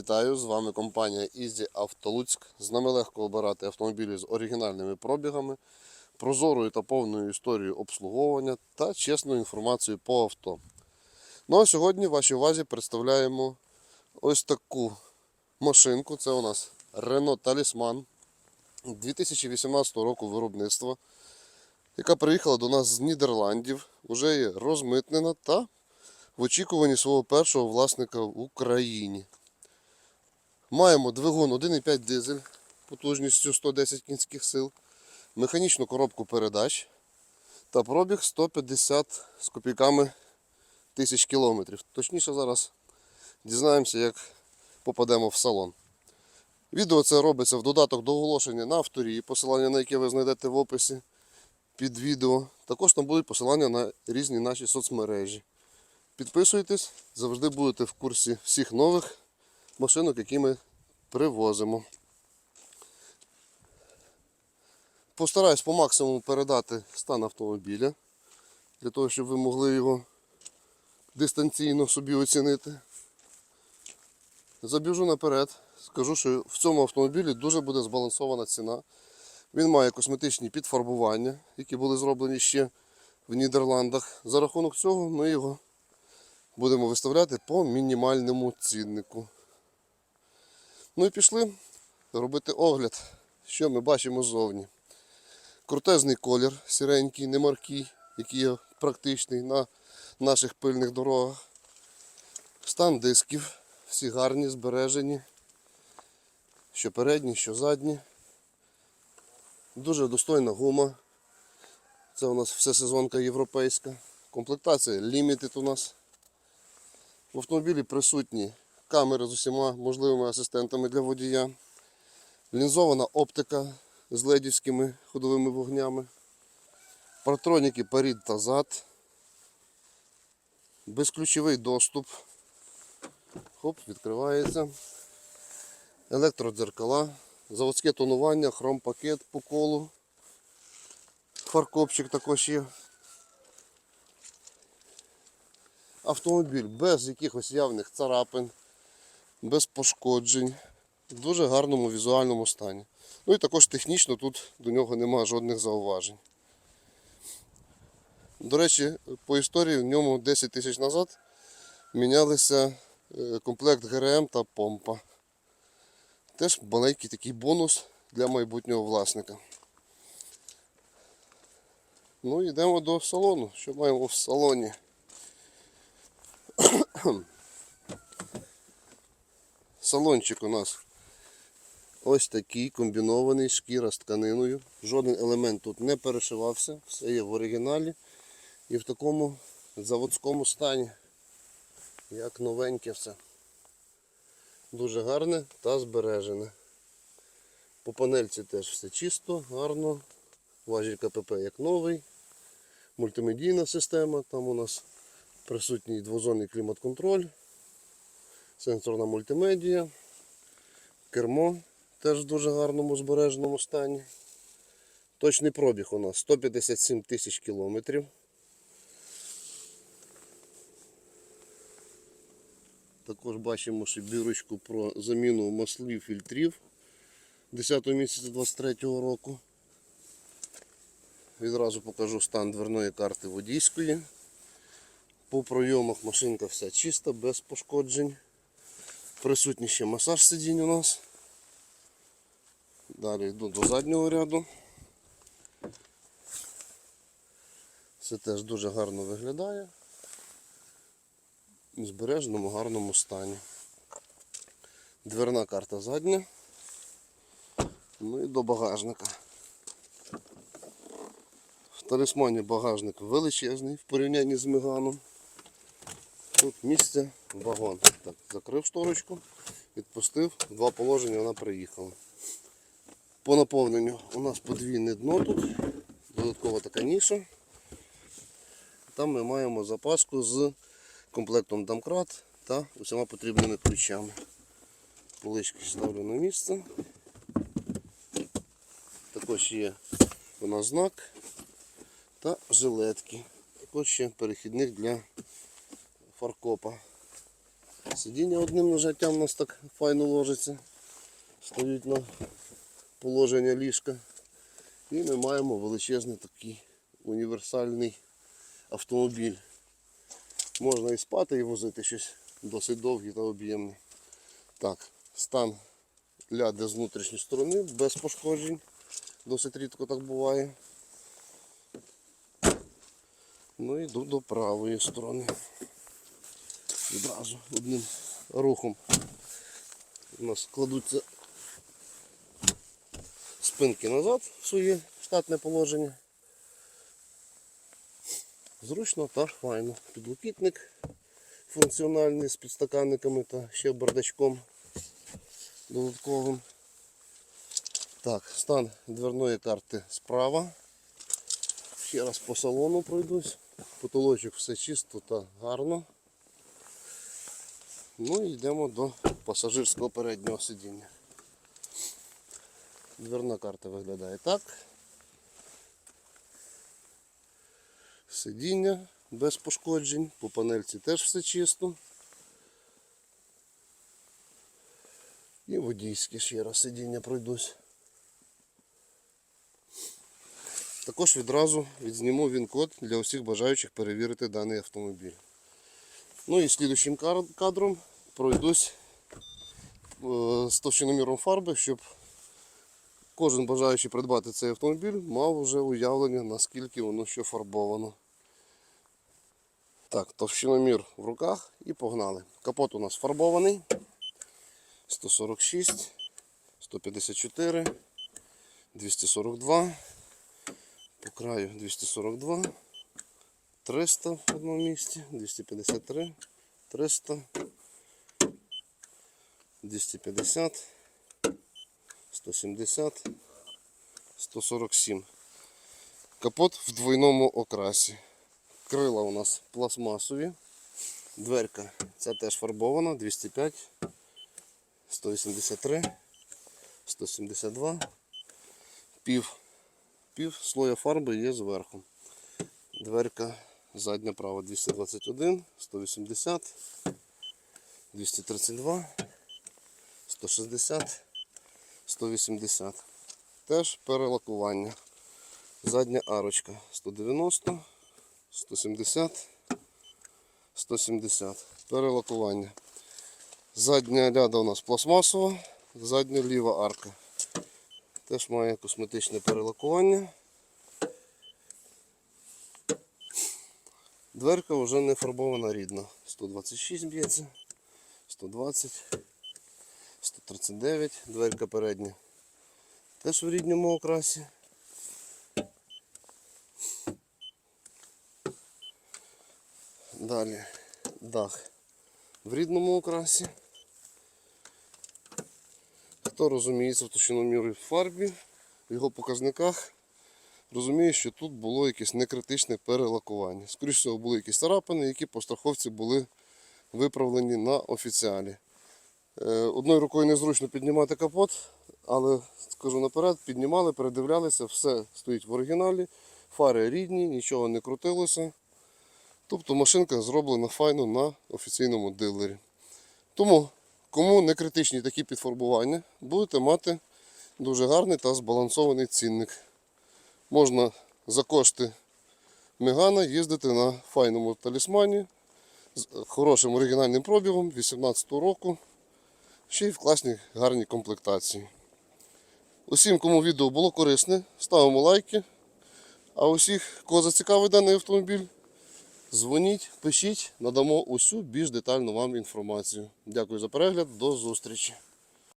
Вітаю! З вами компанія Easy Автолуцьк. З нами легко обирати автомобілі з оригінальними пробігами, прозорою та повною історією обслуговування та чесною інформацією по авто. Ну а сьогодні вашій увазі представляємо ось таку машинку. Це у нас Renault Talisman 2018 року виробництва, яка приїхала до нас з Нідерландів, вже є розмитнена та в очікуванні свого першого власника в Україні. Маємо двигун 1,5 дизель потужністю 110 кінських сил, механічну коробку передач та пробіг 150 з копійками тисяч кілометрів. Точніше, зараз дізнаємося, як попадемо в салон. Відео це робиться в додаток до оголошення на авторі, посилання на яке ви знайдете в описі під відео. Також там будуть посилання на різні наші соцмережі. Підписуйтесь, завжди будете в курсі всіх нових машинок, які ми привозимо. Постараюсь по максимуму передати стан автомобіля, для того, щоб ви могли його дистанційно собі оцінити. Забіжу наперед, скажу, що в цьому автомобілі дуже буде збалансована ціна. Він має косметичні підфарбування, які були зроблені ще в Нідерландах. За рахунок цього ми його будемо виставляти по мінімальному ціннику. Ну і пішли робити огляд, що ми бачимо ззовні. Крутезний колір, сіренький, немаркий, який є практичний на наших пильних дорогах. Стан дисків, всі гарні, збережені. Що передні, що задні. Дуже достойна гума. Це у нас всесезонка європейська. Комплектація Limited у нас. В автомобілі присутні камери з усіма можливими асистентами для водія, лінзована оптика з ледівськими ходовими вогнями, партроніки перед та зад, безключовий доступ. Хоп, відкривається. Електродзеркала, заводське тонування, хромпакет по колу. Фаркопчик також є. Автомобіль без якихось явних царапин, без пошкоджень, в дуже гарному візуальному стані. Ну і також технічно тут до нього немає жодних зауважень. До речі, по історії в ньому 10 тисяч назад мінялися е, комплект ГРМ та помпа. Теж маленький такий бонус для майбутнього власника. Ну йдемо до салону. Що маємо в салоні? Салончик у нас ось такий комбінований шкіра з тканиною. Жоден елемент тут не перешивався, все є в оригіналі і в такому заводському стані, як новеньке все. Дуже гарне та збережене. По панельці теж все чисто, гарно. Важіль КПП як новий. Мультимедійна система, там у нас присутній двозонний клімат-контроль, сенсорна мультимедія, кермо теж в дуже гарному збереженому стані. Точний пробіг у нас 157 тисяч кілометрів. Також бачимо ще бірочку про заміну маслів фільтрів 10 місяця 23 року. Відразу покажу стан дверної карти водійської. По пройомах машинка вся чиста, без пошкоджень. Присутній ще масаж сидінь у нас. Далі йду до заднього ряду. Все теж дуже гарно виглядає. В збереженому гарному стані. Дверна карта задня. Ну і до багажника. В талісмані багажник величезний в порівнянні з меганом. Тут місце вагон. Так, закрив шторочку, відпустив, два положення вона приїхала. По наповненню у нас подвійне дно тут, додаткова така ніша. Там ми маємо запаску з комплектом домкрат та усіма потрібними ключами. Полички ставлю на місце. Також є у нас знак та жилетки. Також ще перехідник для фаркопа. Сидіння одним нажаттям у нас так файно ложиться. Стоїть на положення ліжка. І ми маємо величезний такий універсальний автомобіль. Можна і спати, і возити щось досить довгий та об'ємний. Так, стан ляди з внутрішньої сторони без пошкоджень. Досить рідко так буває. Ну і йду до правої сторони. Відразу одним рухом. У нас кладуться спинки назад в своє штатне положення. Зручно та файно. Підлокітник функціональний з підстаканниками та ще бардачком додатковим. Так, стан дверної карти справа. Ще раз по салону пройдусь. Потолочок все чисто та гарно. Ну і йдемо до пасажирського переднього сидіння. Дверна карта виглядає так. Сидіння без пошкоджень, по панельці теж все чисто. І водійське ще раз сидіння пройдусь. Також відразу відзніму він код для усіх бажаючих перевірити даний автомобіль. Ну і слідущим кадром пройдусь е, з товщиноміром фарби, щоб кожен бажаючий придбати цей автомобіль мав вже уявлення, наскільки воно що фарбовано. Так, товщиномір в руках і погнали. Капот у нас фарбований. 146, 154, 242, по краю 242, 300 в одному місці, 253, 300, 250, 170, 147. Капот в двойному окрасі. Крила у нас пластмасові. Дверка ця теж фарбована, 205, 183, 172, пів, пів слоя фарби є зверху. Дверка задня права 221, 180, 232, 160, 180. Теж перелакування. Задня арочка 190, 170, 170. Перелакування. Задня ляда у нас пластмасова, задня ліва арка. Теж має косметичне перелакування. Дверка вже не фарбована рідна. 126 б'ється, 120, 139, дверка передня. Теж в рідному окрасі. Далі дах в рідному окрасі. Хто розуміється в товщиномірі фарбі, в його показниках, розуміє, що тут було якесь некритичне перелакування. Скоріше всього, були якісь царапини, які по страховці були виправлені на офіціалі. Е, Одною рукою незручно піднімати капот, але скажу наперед, піднімали, передивлялися, все стоїть в оригіналі, фари рідні, нічого не крутилося. Тобто машинка зроблена файно на офіційному дилері. Тому, кому не критичні такі підфарбування, будете мати дуже гарний та збалансований цінник. Можна за кошти Мегана їздити на файному талісмані з хорошим оригінальним пробігом 18 року, ще й в класній гарній комплектації. Усім, кому відео було корисне, ставимо лайки. А усіх, кого зацікавить даний автомобіль, Дзвоніть, пишіть, надамо усю більш детальну вам інформацію. Дякую за перегляд, до зустрічі.